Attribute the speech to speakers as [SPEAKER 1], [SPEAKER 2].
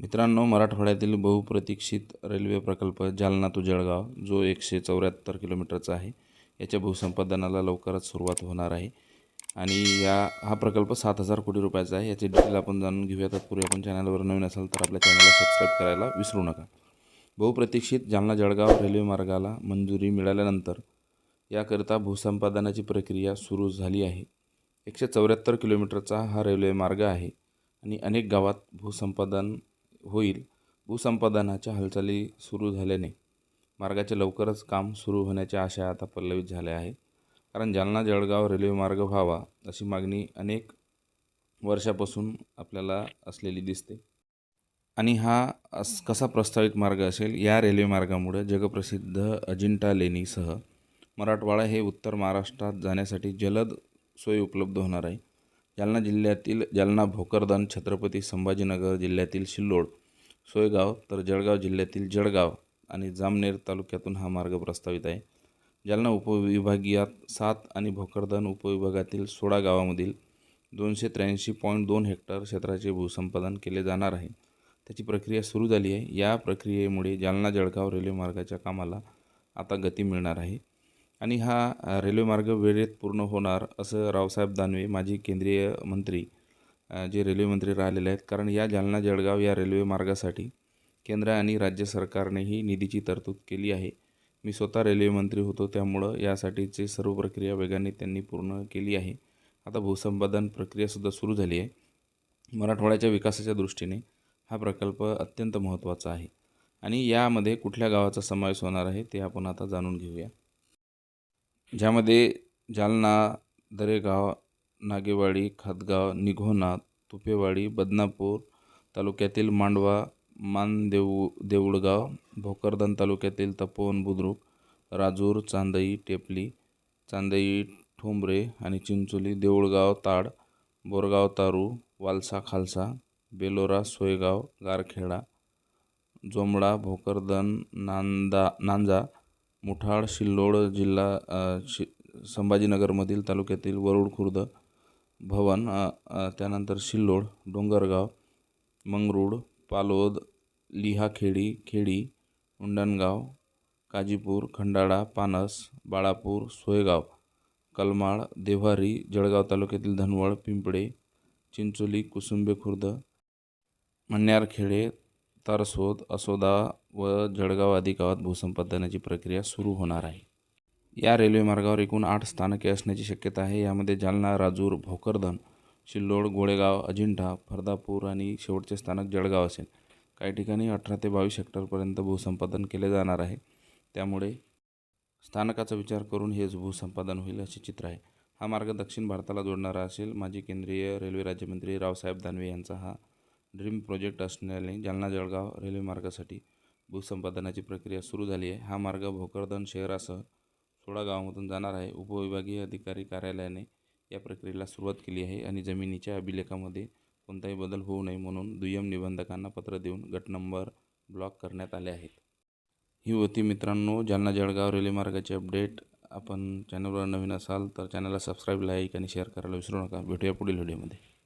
[SPEAKER 1] मित्रांनो मराठवाड्यातील बहुप्रतीक्षित रेल्वे प्रकल्प जालना तो जळगाव जो एकशे चौऱ्याहत्तर किलोमीटरचा आहे. याच्या भूसंपादनाला लवकरच सुरुवात होणार आहे. आणि या हा प्रकल्प सात हजार कोटी रुपयाचा आहे. याचे डिटेल आपण जाणून घेऊया तत्पूर्वी आपण चॅनलवर नवीन असाल तर आपल्या चॅनलला सबस्क्राईब करायला विसरू नका. बहुप्रतीक्षित जालना जळगाव रेल्वे मार्गाला मंजुरी मिळाल्यानंतर याकरिता भूसंपादनाची प्रक्रिया सुरू झाली आहे. एकशे चौऱ्याहत्तर किलोमीटरचा हा रेल्वे मार्ग आहे. आणि अनेक गावात भूसंपादन होईल. भूसंपादनाच्या हालचाली सुरू झाल्याने मार्गाचे लवकरच काम सुरू होण्याच्या आशा आता पल्लवित झाल्या आहे. कारण जालना जळगाव रेल्वे मार्ग व्हावा अशी मागणी अनेक वर्षापासून आपल्याला असलेली दिसते. आणि हा अस कसा प्रस्तावित मार्ग असेल? या रेल्वे मार्गामुळे जगप्रसिद्ध अजिंठा लेणीसह मराठवाडा हे उत्तर महाराष्ट्रात जाण्यासाठी जलद सोय उपलब्ध होणार आहे. जालना जिल्ह्यातील जालना भोकरदन छत्रपती संभाजीनगर जिल्ह्यातील सिल्लोड सोयगाव तर जळगाव जिल्ह्यातील जळगाव आणि जामनेर तालुक्यातून हा मार्ग प्रस्तावित आहे. जालना उपविभागीयात सात आणि भोकरदन उपविभागातील सोळा गावामधील दोनशे त्र्याऐंशी पॉईंट दोन हेक्टर क्षेत्राचे भूसंपादन केले जाणार आहे. त्याची प्रक्रिया सुरू झाली आहे. या प्रक्रियेमुळे जालना जळगाव रेल्वे मार्गाच्या कामाला आता गती मिळणार आहे. आणि हा रेल्वे मार्ग वेळेत पूर्ण होणार असं रावसाहेब दानवे माजी केंद्रीय मंत्री जे रेल्वे मंत्री राहिलेले आहेत. कारण या जालना जळगाव या रेल्वे मार्गासाठी केंद्र आणि राज्य सरकारनेही निधीची तरतूद केली आहे. मी स्वतः रेल्वे मंत्री होतो त्यामुळं यासाठीची सर्व प्रक्रिया वेगाने त्यांनी पूर्ण केली आहे. आता भूसंपादन प्रक्रियासुद्धा सुरू झाली आहे. मराठवाड्याच्या विकासाच्या दृष्टीने हा प्रकल्प अत्यंत महत्त्वाचा आहे. आणि यामध्ये कुठल्या गावाचा समावेश होणार आहे ते आपण आता जाणून घेऊया. ज्यामध्ये जालना दरेगाव नागेवाडी खातगाव निघोना तुपेवाडी बदनापूर तालुक्यातील मांडवा मानदेऊ देऊळगाव भोकरदन तालुक्यातील तपोवन बुद्रुक राजूर चांदई टेपली चांदई ठोंबरे आणि चिंचोली देऊळगाव ताड बोरगाव तारू वालसा खालसा बेलोरा सोयगाव गारखेडा जोमडा भोकरदन नांदा नांजा मुठाळ सिल्लोड जिल्हा शि संभाजीनगरमधील तालुक्यातील वरुड खुर्द भवन त्यानंतर सिल्लोड डोंगरगाव मंगरूड पालोद लिहाखेडी खेडी उंडणगाव काजीपूर खंडाळा पानस बाळापूर सोयगाव कलमाळ देव्हारी जळगाव तालुक्यातील धनवळ पिंपळे चिंचोली कुसुंबे खुर्द मन्यारखेडे तरसोद असोदा व जळगाव आदी गावात भूसंपादनाची प्रक्रिया सुरू होणार आहे. या रेल्वे मार्गावर एकूण आठ स्थानके असण्याची शक्यता आहे. यामध्ये जालना राजूर भोकरदन शिल्लोड गोळेगाव अजिंठा फरदापूर आणि शेवटचे स्थानक जळगाव असेल. काही ठिकाणी अठरा ते बावीस हेक्टरपर्यंत भूसंपादन केले जाणार आहे. त्यामुळे स्थानकाचा विचार करून हेच भूसंपादन होईल असे चित्र आहे. हा मार्ग दक्षिण भारताला जोडणारा असेल. माजी केंद्रीय रेल्वे राज्यमंत्री रावसाहेब दानवे यांचा हा ड्रीम प्रोजेक्ट असणारे जालना जळगाव रेल्वे मार्गासाठी भूसंपादनाची प्रक्रिया सुरू झाली आहे. हा मार्ग भोकरदन शहरासह सोळा गावामधून जाणार आहे. उपविभागीय अधिकारी कार्यालयाने या प्रक्रियेला सुरुवात केली आहे आणि जमिनीच्या अभिलेखामध्ये कोणताही बदल होऊ नये म्हणून दुय्यम निबंधकांना पत्र देऊन गट नंबर ब्लॉक करण्यात आले आहेत. ही होती मित्रांनो जालना जळगाव रेल्वे मार्गाची अपडेट. आपण चॅनलवर नवीन असाल तर चॅनलला सबस्क्राईब लाईक आणि शेअर करायला विसरू नका. भेटूया पुढील व्हिडिओमध्ये.